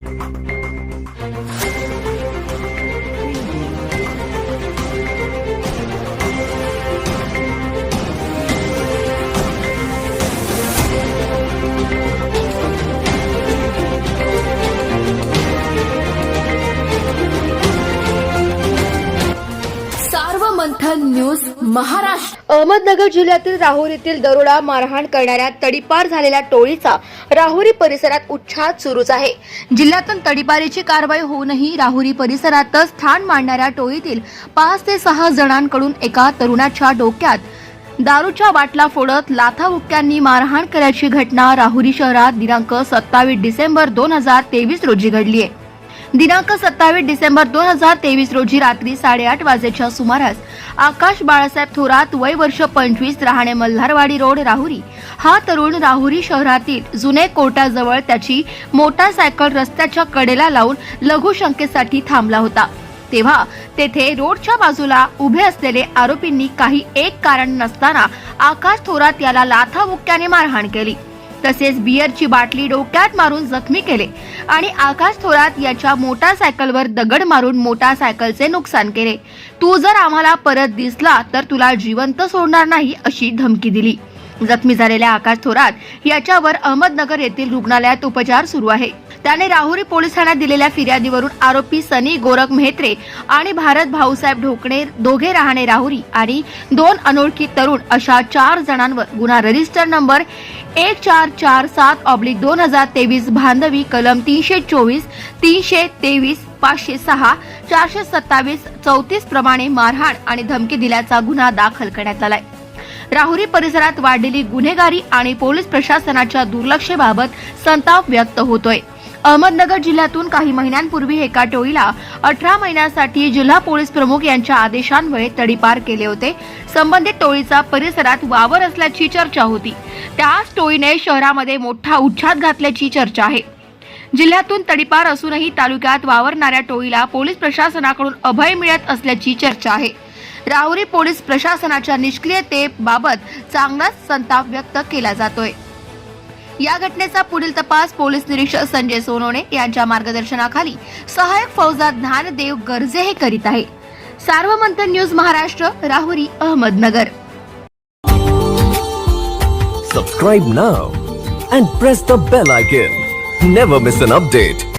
Thank you. Manthan news Maharashtra. Ahmednagar जिल्ह्यातील राहुर येथील दरोडा मारहाण करणाऱ्या तडीपार झालेल्या टोळीचा राहुरी परिसरात उच्छाद सुरूच आहे. जिल्ह्यातून तडीपारीची कारवाई होऊनही राहुरी परिसरातच स्थान मांडणाऱ्या टोळीतील पाच ते सहा जणांकडून एका तरुणाच्या डोक्यात दारूच्या बाटला फोडत लाथाबुक्क्यांनी मारहाण केल्याची घटना राहुरी शहरात दिनांक सत्तावीस डिसेंबर दोन हजार तेवीस रोजी घडली आहे. दिनांक सत्तावीस डिसेंबर दोन हजार तेवीस रोजी रात्री साडेआठ वाजेच्या सुमारास आकाश बाळासाहेब थोरात वय वर्ष पंचवीस राहणे मल्हारवाडी रोड राहुरी. हा तरुण राहुरी शहरातील जुने कोर्टाजवळ त्याची मोटारसायकल रस्त्याच्या कडेला लावून लघुशंकेसाठी थांबला होता. तेव्हा तेथे रोडच्या बाजूला उभे असलेले आरोपींनी काही एक कारण नसताना आकाश थोरात याला लाथाबुक्क्याने मारहाण केली. तसेच बियरची बाटली डोक्यात मारून जखमी केले आणि आकाश थोरात याच्या मोटारसायकलवर दगड मारून मोटारसायकलचे नुकसान केले. तू जर आम्हाला परत दिसला तर तुला जिवंत सोडणार नाही अशी धमकी दिली. जखमी झालेल्या आकाश थोरात याच्यावर अहमदनगर येथील रुग्णालयात उपचार सुरू आहे. त्याने राहुरी पोलीस ठाण्यात दिलेल्या फिर्यादीवरून आरोपी सनी गोरख मेहत्रे आणि भारत भाऊसाहेब ढोकणे दोघे राहणे राहुरी आणि दोन अनोळखी तरुण अशा चार जणांवर गुन्हा रजिस्टर नंबर एक चार चार सात ऑब्लिक दोन हजार तेवीस भांदवी कलम तीनशे चोवीस तीनशे तेवीस पाचशे सहा चारशे सत्तावीस चौतीस प्रमाणे मारहाण आणि धमकी दिल्याचा गुन्हा दाखल करण्यात आलाय. राहुरी परिसरात वाढलेली गुन्हेगारी आणि पोलीस प्रशासनाच्या दुर्लक्षेबाबत संताप व्यक्त होतोय. अहमदनगर जिल्ह्यातून काही महिन्यांपूर्वी एका टोळीला अठरा महिन्यासाठी जिल्हा पोलीस प्रमुख यांच्या आदेशान्वये तडीपार केले होते. संबंधित टोळीचा परिसरात वावर असल्याची चर्चा होती. त्याच टोळीने शहरामध्ये मोठा उच्छाद घातल्याची चर्चा आहे. जिल्ह्यातून तडीपार असूनही तालुक्यात वावरणाऱ्या टोळीला पोलीस प्रशासनाकडून अभय मिळत असल्याची चर्चा आहे. राहुरी पोलीस प्रशासनाच्या निष्क्रियतेबाबत चांगलाच संताप व्यक्त केला जातोय. या घटनेचा पुढील तपास पोलीस निरीक्षक संजय सोनवणे यांच्या मार्गदर्शनाखाली सहाय्यक फौजदार ज्ञानदेव गर्जे हे करीत आहे. Sarvamanthan news Maharashtra Rahuri Ahmednagar. Subscribe now and press the bell icon never miss an update